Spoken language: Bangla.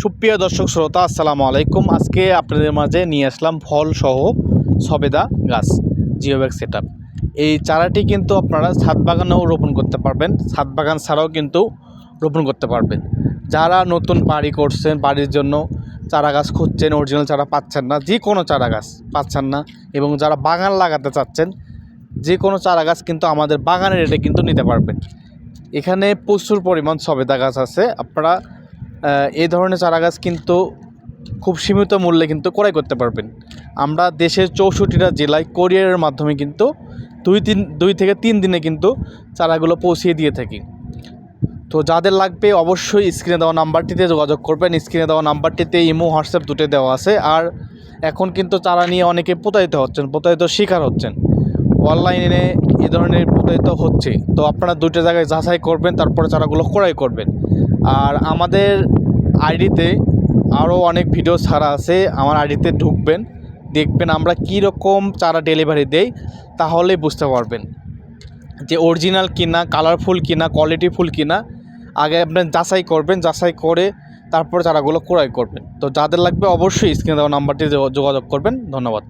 সুপ্রিয় দর্শক শ্রোতা, আসসালামু আলাইকুম। আজকে আপনাদের মাঝে নিয়ে আসলাম ফল সহ সবেদা গাছ, জিওব্যাগ সেট এই চারাটি কিন্তু আপনারা ছাদ বাগানেও রোপণ করতে পারবেন। ছাদ বাগান ছাড়াও কিন্তু রোপণ করতে পারবেন। যারা নতুন বাড়ি করছেন, বাড়ির জন্য চারা গাছ খুঁজছেন অরিজিনাল চারা পাচ্ছেন না, যে কোনো চারা গাছ পাচ্ছেন না, এবং যারা বাগান লাগাতে চাচ্ছেন, যে কোনো চারা গাছ কিন্তু আমাদের বাগানের রেটে কিন্তু নিতে পারবেন। এখানে প্রচুর পরিমাণ সবেদা গাছ আছে। আপনারা এই ধরনের চারা গাছ কিন্তু খুব সীমিত মূল্যে কিন্তু ক্রয় করতে পারবেন। আমরা দেশের চৌষট্টিটা জেলায় কোরিয়ারের মাধ্যমে কিন্তু দুই তিন, দুই থেকে তিন দিনে কিন্তু চারাগুলো পৌঁছিয়ে দিয়ে থাকি। তো যাদের লাগবে অবশ্যই স্ক্রিনে দেওয়া নাম্বারটিতে যোগাযোগ করবেন। স্ক্রিনে দেওয়া নাম্বারটিতে ইমো, হোয়াটসঅ্যাপ দুটো দেওয়া আছে। আর এখন কিন্তু চারা নিয়ে অনেকে প্রতারিত হচ্ছেন, প্রতারিত শিকার হচ্ছেন। অনলাইনে এ ধরনের প্রতারিত হচ্ছে। তো আপনারা দুটো জায়গায় যাচাই করবেন, তারপরে চারাগুলো ক্রয় করবেন। আর আমাদের আইডিতে আরও অনেক ভিডিও ছাড়া আছে, আমার আইডিতে ঢুকবেন। দেখবেন আমরা কি রকম চারা ডেলিভারি দেই তাহলে বুঝতে পারবেন যে অরিজিনাল কিনা, কালারফুল কিনা কোয়ালিটি কোয়ালিটিফুল কিনা। আগে আপনি যাচাই করবেন, যাচাই করে তারপর চারাগুলো ক্রয় করবেন। তো যাদের লাগবে অবশ্যই স্ক্রিনে দেওয়া নাম্বারটি যোগাযোগ করবেন। ধন্যবাদ।